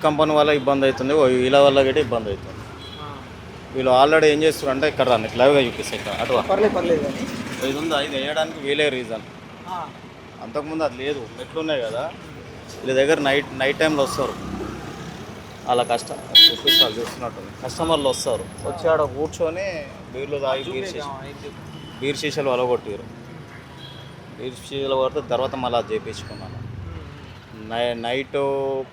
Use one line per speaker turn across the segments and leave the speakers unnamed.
Company వల్ల ఇబ్బంది అవుతుంది వీళ్ళ వల్ల కూడా ఇబ్బంది అవుతుంది. వీళ్ళు ఆల్రెడీ ఏం చేస్తారు అంటే ఇక్కడ రండి లైవ్గా చూపిస్తాయి ఇక్కడ అటు ఇది ఉందా ఇది వేయడానికి వీలే రీజన్ అంతకుముందు అది లేదు మెట్లు ఉన్నాయి కదా వీళ్ళ దగ్గర నైట్ నైట్ టైంలో వస్తారు. అలా కష్టం చూపిస్తారు చూస్తున్నట్టుంది కస్టమర్లు వస్తారు వచ్చి ఆడ కూర్చొని బీర్లు తాగి బీర్ సీసా బీర్ సీసాలు వలగొట్టారు బీర్ సీసాలు పడితే తర్వాత మళ్ళీ అది చేయించుకున్నాను నై నైట్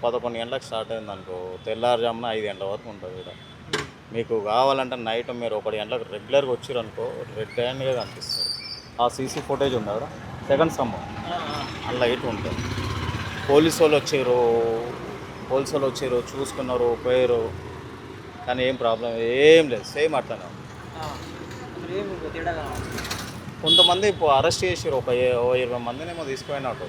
పదకొండు గంటలకు స్టార్ట్ అయింది అనుకో తెల్లారుజామున ఐదు గంటల వరకు ఉంటుంది ఇక్కడ. మీకు కావాలంటే నైట్ మీరు ఒకటి గంటలకు రెగ్యులర్గా వచ్చారు అనుకో రెడ్ హ్యాండ్గా కనిపిస్తారు ఆ సీసీ ఫుటేజ్ ఉంది కదా సెకండ్ స్తంభం. అలా ఇటు ఉంటుంది. పోలీసు వాళ్ళు వచ్చారు పోలీసు వాళ్ళు వచ్చారు చూసుకున్నారు పోయారు కానీ ఏం ప్రాబ్లం ఏం లేదు. సేమ్ అట్లనే కొంతమంది ఇప్పుడు అరెస్ట్ చేసారు ఒక ఇరవై మందినేమో తీసుకుపోయినట్టు.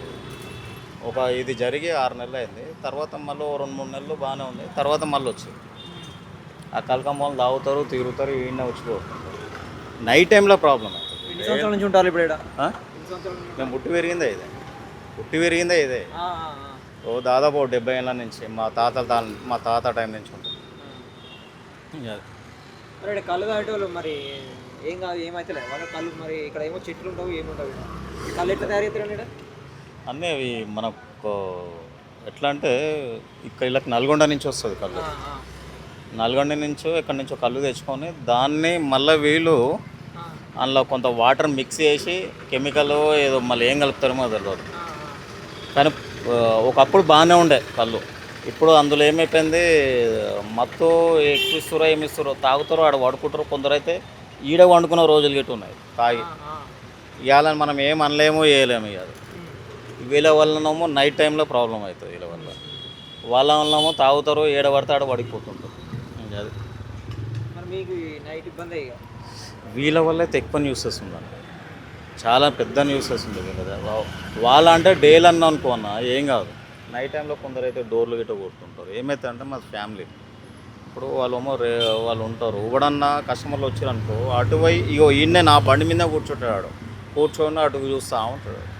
ఒక ఇది జరిగి ఆరు నెలలు అయింది. తర్వాత మళ్ళీ ఓ రెండు మూడు నెలలు బాగానే ఉంది. తర్వాత మళ్ళీ వచ్చింది. ఆ కలకంబాలు తాగుతారు తిరుగుతారు ఈయన వచ్చిపోతుంటారు నైట్ టైంలో ప్రాబ్లం అవుతుంది
నుంచి ఉంటారు ఇప్పుడు
మేము పుట్టి పెరిగిందే ఇదే. పుట్టి పెరిగిందే ఇదే. ఓ దాదాపు డెబ్బై ఏళ్ళ నుంచి మా తాత తా- మా తాత టైం నుంచి ఉంటుంది
కళ్ళు తాగేటోళ్ళు మరి ఏం కాదు ఏమైతే వాళ్ళ కళ్ళు మరి ఇక్కడ ఏమో చెట్లు ఇక్కడ. ఈ కళ్ళు ఎట్లా తయారు
అన్నీ అవి మనకు ఎట్లా అంటే ఇక్కడ వీళ్ళకి నల్గొండ నుంచి వస్తుంది కళ్ళు. నల్గొండ నుంచో ఎక్కడి నుంచో కళ్ళు తెచ్చుకొని దాన్ని మళ్ళీ వీళ్ళు అందులో కొంత వాటర్ మిక్స్ చేసి కెమికల్ ఏదో మళ్ళీ ఏం కలుపుతారో తెలియదు. కానీ ఒకప్పుడు బాగానే ఉండే కళ్ళు. ఇప్పుడు అందులో ఏమైపోయింది? మత్తు ఎక్కువ ఏమిస్తారో తాగుతారో ఆడ పడుకుంటారు కొందరైతే ఈడ వండుకున్న రోజులు గిట్ట ఉన్నాయి. తాగి. ఇవ్వాలని మనం ఏం అనలేము వేయలేము ఇక. వీళ్ళ వల్లనేమో నైట్ టైంలో ప్రాబ్లం అవుతుంది వీళ్ళ వల్ల. వాళ్ళ వల్లనేమో తాగుతారు ఏడ పడితే ఆడ పడిపోతుంటారు. అది.
ఇబ్బంది
వీళ్ళ వల్ల అయితే ఎక్కువ న్యూసెస్ ఉందండి చాలా పెద్ద న్యూసెస్ ఉంది కదా వా- వాళ్ళ అంటే డేలు అన్న అనుకోన్నా ఏం కాదు. నైట్ టైంలో కొందరు అయితే డోర్లు గిట్ట కొడుతుంటారు. ఏమైతే అంటే మా ఫ్యామిలీ ఇప్పుడు వాళ్ళేమో రే వాళ్ళు ఉంటారు. ఎవడన్నా కస్టమర్లు వచ్చారనుకో అటువై ఇగో ఈయన్నే నా బండి మీద కూర్చుంటాడు కూర్చొని అటు చూస్తూ ఉంటాడు.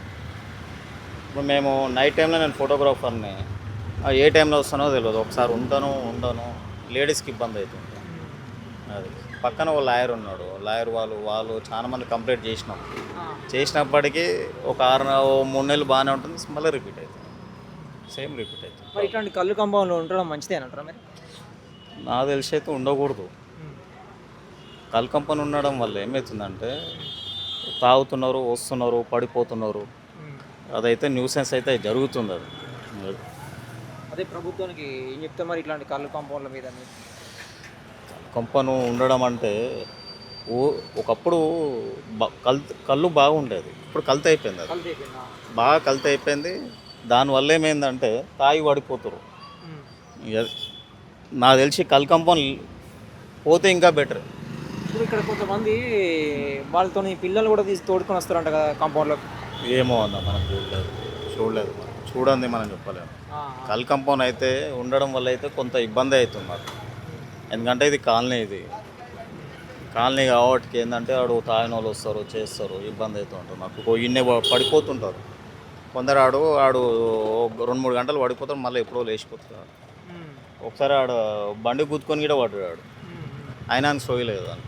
ఇప్పుడు మేము నైట్ టైంలో నేను ఫోటోగ్రాఫర్ని ఏ టైంలో వస్తానో తెలియదు ఒకసారి ఉంటాను ఉండను. లేడీస్కి ఇబ్బంది అవుతుంది అది. పక్కన ఓ లాయర్ ఉన్నాడు. లాయర్ వాళ్ళు వాళ్ళు చాలా మంది కంప్లైంట్ చేసినాం. చేసినప్పటికీ ఒక ఆరు మూడు నెలలు బాగానే ఉంటుంది. మళ్ళీ రిపీట్ అవుతుంది. సేమ్ రిపీట్ అవుతుంది.
మరి ఇట్లాంటి కళ్ళు కంపౌండ్లో ఉండడం మంచిదే అంటారా మరి?
నాకు తెలిసి అయితే ఉండకూడదు. కల్ కంపెనీ ఉండడం వల్ల ఏమవుతుందంటే తాగుతున్నారు వస్తున్నారు పడిపోతున్నారు. అదైతే న్యూసెన్స్ అయితే జరుగుతుంది అది. అది.
ప్రభుత్వానికి ఏం చెప్తే మరి ఇట్లాంటి కళ్ళు కాంపౌండ్ల మీద?
కంపను ఉండడం అంటే ఓ ఒకప్పుడు కల్ కళ్ళు బాగుండేది. ఇప్పుడు కల్తీ అయిపోయింది అది.
కళ్ళు?
బాగా కల్తీ అయిపోయింది. దానివల్ల ఏమైందంటే తాగి పడిపోతారు నాకు తెలిసి కల్ కంపౌండ్ పోతే ఇంకా బెటర్.
ఇప్పుడు ఇక్కడ కొంతమంది వాళ్ళతో పిల్లలు కూడా తీసి తోడుకొని వస్తారంట కదా కాంపౌండ్లో
ఏమో అన్న మనం చూడలేదు. చూడలేదు మనం. చూడండి మనం చెప్పలేము. కల్ కంపౌండ్ అయితే ఉండడం వల్ల అయితే కొంత ఇబ్బంది అవుతుంది మాకు. ఎందుకంటే ఇది కాలనీ ఇది. కాలనీ కాబట్టి ఏంటంటే ఆడు తాగిన వాళ్ళు వస్తారు చేస్తారు ఇబ్బంది అవుతుంటారు మాకు. ఇన్నే పడిపోతుంటారు. కొందరు ఆడు ఆడు రెండు మూడు గంటలు పడిపోతారు మళ్ళీ ఎప్పుడో లేచిపోతారు. ఒకసారి ఆడ బండి గుద్దుకొని కూడా పడ్డాడు అయినా అని సోయలేదు అని